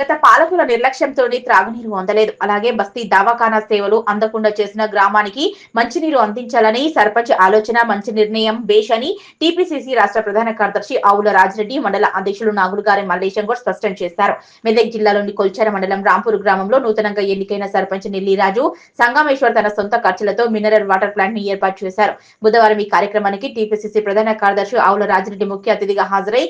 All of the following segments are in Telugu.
గత పాలకుల నిర్లక్ష్యంతోనే త్రాగునీరు అందలేదు. అలాగే బస్తీ దవాఖానా సేవలు అందకుండా చేసిన గ్రామానికి మంచినీరు అందించాలని సర్పంచ్ ఆలోచన మంచి నిర్ణయం బేష్ అని టీపీసీసీ రాష్ట్ర ప్రధాన కార్యదర్శి ఆవుల రాజిరెడ్డి మండల అధ్యక్షులు నాగులుగారి మల్లేశం కూడా స్పష్టం చేశారు. మెదక్ జిల్లాలోని కొల్చార మండలం రాంపూర్ గ్రామంలో నూతనంగా ఎన్నికైన సర్పంచ్ నెల్లిరాజు సంగమేశ్వర్ తన సొంత ఖర్చులతో మినరల్ వాటర్ ప్లాంట్ని ఏర్పాటు చేశారు. బుధవారం ఈ కార్యక్రమానికి టీపీసీసీ ప్రధాన కార్యదర్శి ఆవుల రాజిరెడ్డి ముఖ్య అతిథిగా హాజరై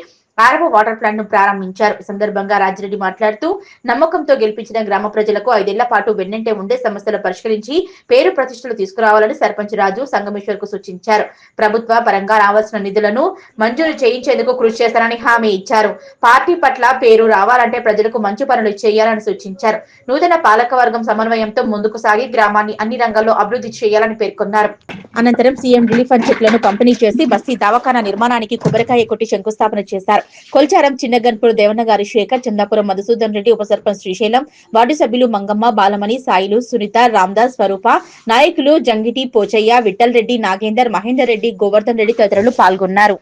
ఆరవ వాటర్ ప్లాంట్ను ప్రారంభించారు. ఈ సందర్భంగా రాజిరెడ్డి మాట్లాడుతూ నమ్మకంతో గెలిపించిన గ్రామ ప్రజలకు ఐదేళ్ళ పాటు వెన్నంటే ఉండే సమస్యలు పరిష్కరించి పేరు ప్రతిష్టలు తీసుకురావాలని సర్పంచ్ రాజు సంగమేశ్వర్కు సూచించారు. ప్రభుత్వ పరంగా రావాల్సిన నిధులను మంజూరు చేయించేందుకు కృషి చేస్తారని హామీ ఇచ్చారు. పార్టీ పట్ల పేరు రావాలంటే ప్రజలకు మంచి పనులు చేయాలని సూచించారు. నూతన పాలకవర్గం సమన్వయంతో ముందుకు సాగి గ్రామాన్ని అన్ని రంగాల్లో అభివృద్ధి చేయాలని పేర్కొన్నారు. అనంతరం సీఎం రిలీఫ్ ఫండ్ చెక్లను పంపిణీ చేసి బస్తీ దవాఖానా నిర్మాణానికి కొబ్బరికాయ కొట్టి శంకుస్థాపన చేశారు. కొల్చారం చిన్నగన్పూర్ దేవన్న గారి శేఖర్ చందాపురం మధుసూదన్ రెడ్డి ఉప సర్పంచ్ శ్రీశైలం వార్డు సభ్యులు మంగమ్మ బాలమణి సాయిలు సునీత రామ్దాస్ స్వరూప నాయకులు జంగిటి పోచయ్య విఠల్ రెడ్డి నాగేందర్ మహేందర్ రెడ్డి గోవర్ధన్ రెడ్డి తదితరులు పాల్గొన్నారు.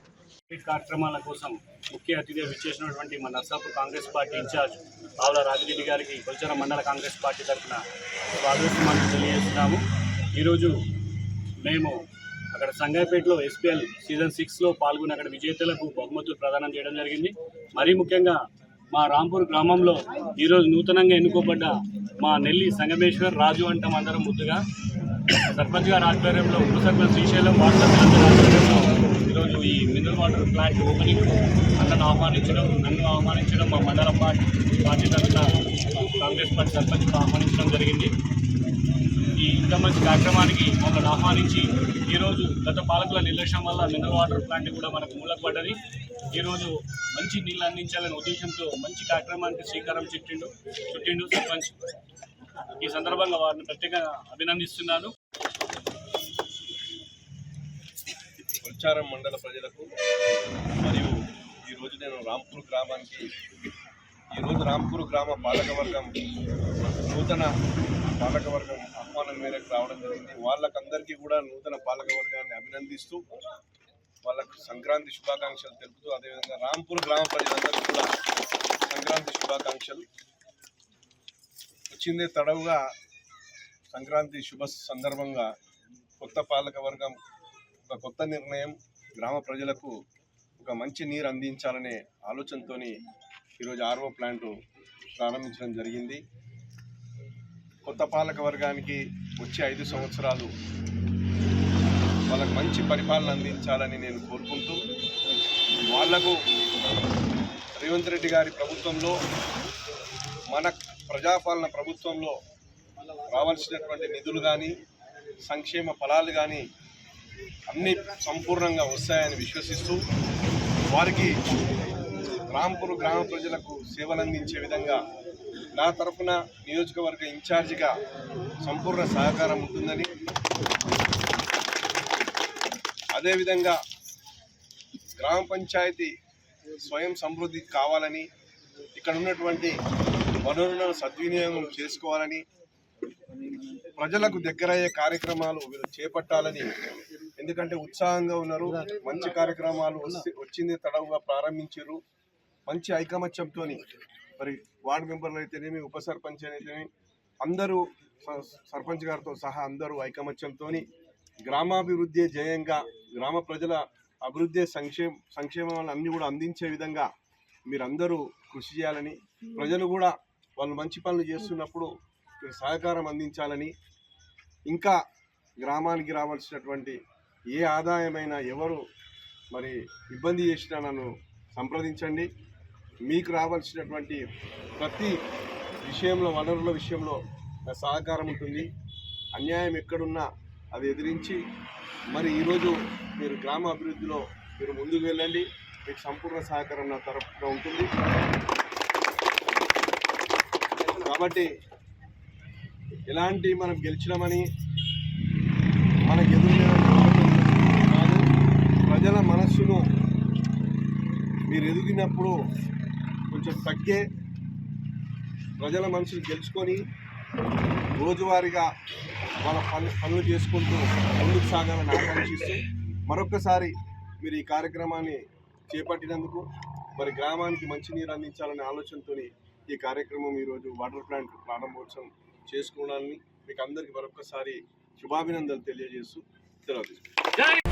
కార్యక్రమాల కోసం ముఖ్య అతిథిగా విచ్చేసినటువంటి మన నర్సాపూర్ కాంగ్రెస్ పార్టీ ఇన్ఛార్జ్ ఆవుల రాజిరెడ్డి గారికి కొల్చర మండల కాంగ్రెస్ పార్టీ తరఫున స్వాగతం తెలియజేస్తున్నాము. ఈరోజు మేము అక్కడ సంగాపేటలో ఎస్పీఎల్ సీజన్ సిక్స్లో పాల్గొని అక్కడ విజేతలకు బహుమతులు ప్రదానం చేయడం జరిగింది. మరీ ముఖ్యంగా మా రాంపూర్ గ్రామంలో ఈరోజు నూతనంగా ఎన్నుకోబడ్డ మా నెల్లి సంగమేశ్వర్ రాజు అంటాం అందరం ముద్దుగా. సర్పంచ్ గారి ఆధ్వర్యంలో ఉప సర్పంచ్ శ్రీశైలం వార్డు ఆధ్వర్యంలో ఈరోజు ఈ మినరల్ వాటర్ ప్లాంట్ ఓపెనింగ్ అతను ఆహ్వానించడం నన్ను ఆహ్వానించడం మా మండలం పార్టీ పార్టీ తరఫున కాంగ్రెస్ పార్టీ సర్పంచ్ ఆహ్వానించడం జరిగింది. ఈ కార్యక్రమానికి మమ్మల్ని ఆహ్వానించి ఈరోజు గత పాలకుల నిర్లక్ష్యం వల్ల మినరల్ వాటర్ ప్లాంట్ కూడా మనకు మూలకు పడ్డది ఈరోజు మంచి నీళ్ళు అందించాలనే ఉద్దేశంతో మంచి కార్యక్రమానికి శ్రీకారం చుట్టిండు చుట్టిండు సర్పంచ్. ఈ సందర్భంగా వారిని ప్రత్యేకంగా అభినందిస్తున్నాను. ఉచ్చారం మండల ప్రజలకు మరియు ఈరోజు నేను రాంపూర్ గ్రామానికి ఈరోజు రాంపూర్ గ్రామ పాలకవర్గం నూతన పాలకవర్గం ఆహ్వానం మేరకు రావడం జరిగింది. వాళ్ళకందరికీ కూడా నూతన పాలకవర్గాన్ని అభినందిస్తూ వాళ్ళకు సంక్రాంతి శుభాకాంక్షలు తెలుపుతూ అదేవిధంగా రాంపూర్ గ్రామ ప్రజలందరికీ కూడా సంక్రాంతి శుభాకాంక్షలు. వచ్చిందే తడవుగా సంక్రాంతి శుభ సందర్భంగా కొత్త పాలకవర్గం ఒక కొత్త నిర్ణయం గ్రామ ప్రజలకు ఒక మంచి నీరు అందించాలనే ఆలోచనతోని ఈరోజు ఆర్ఓ ప్లాంట్ ప్రారంభించడం జరిగింది. కొత్త పాలక వర్గానికి వచ్చే ఐదు సంవత్సరాలు వాళ్ళకు మంచి పరిపాలన అందించాలని నేను కోరుకుంటూ వాళ్ళకు రేవంత్ రెడ్డి గారి ప్రభుత్వంలో మన ప్రజాపాలన ప్రభుత్వంలో రావాల్సినటువంటి నిధులు కానీ సంక్షేమ ఫలాలు కానీ అన్నీ సంపూర్ణంగా వస్తాయని విశ్వసిస్తూ వారికి రాంపూర్ గ్రామ ప్రజలకు సేవలందించే విధంగా నా తరఫున నియోజకవర్గ ఇన్ఛార్జిగా సంపూర్ణ సహకారం ఉంటుందని. అదేవిధంగా గ్రామ పంచాయతీ స్వయం సమృద్ధి కావాలని ఇక్కడ ఉన్నటువంటి వనరులను సద్వినియోగం చేసుకోవాలని ప్రజలకు దగ్గరయ్యే కార్యక్రమాలు చేపట్టాలని. ఎందుకంటే ఉత్సాహంగా ఉన్నారు మంచి కార్యక్రమాలు వచ్చి వచ్చింది తడవుగా ప్రారంభించారు. మంచి ఐకమత్యంతో మరి వార్డు మెంబర్లు అయితేనేమి ఉప సర్పంచ్ అయితేనేమి అందరూ స- సర్పంచ్ గారితో సహా అందరూ ఐకమత్యంతో గ్రామాభివృద్ధి జయంగా గ్రామ ప్రజల అభివృద్ధి సంక్షేమ సంక్షేమాలను అన్నీ కూడా అందించే విధంగా మీరందరూ కృషి చేయాలని ప్రజలు కూడా వాళ్ళు మంచి పనులు చేస్తున్నప్పుడు మీరు సహకారం అందించాలని ఇంకా గ్రామానికి రావాల్సినటువంటి ఏ ఆదాయమైనా ఎవరు మరి ఇబ్బంది చేసినా నన్ను సంప్రదించండి. మీకు రావాల్సినటువంటి ప్రతి విషయంలో వనరుల విషయంలో సహకారం ఉంటుంది. అన్యాయం ఎక్కడున్నా అది ఎదిరించి మరి ఈరోజు మీరు గ్రామ అభివృద్ధిలో మీరు ముందుకు వెళ్ళండి. మీకు సంపూర్ణ సహకారం నా తరఫున ఉంటుంది. కాబట్టి ఎలాంటి మనం గెలిచినామని మనకు ఎదురు కాదు. ప్రజల మనస్సును మీరు ఎదిగినప్పుడు కొంచెం తగ్గే ప్రజల మనసులు గెలుచుకొని రోజువారీగా వాళ్ళ పని పనులు చేసుకుంటూ ముందుకు సాగాలని ఆకాంక్షిస్తూ మరొకసారి మీరు ఈ కార్యక్రమాన్ని చేపట్టినందుకు మరి గ్రామానికి మంచినీరు అందించాలనే ఆలోచనతోని ఈ కార్యక్రమం ఈరోజు వాటర్ ప్లాంట్ ప్రారంభోత్సవం చేసుకోవడాన్ని మీకు అందరికీ మరొకసారి శుభాభినందనలు తెలియజేస్తూ సెలవు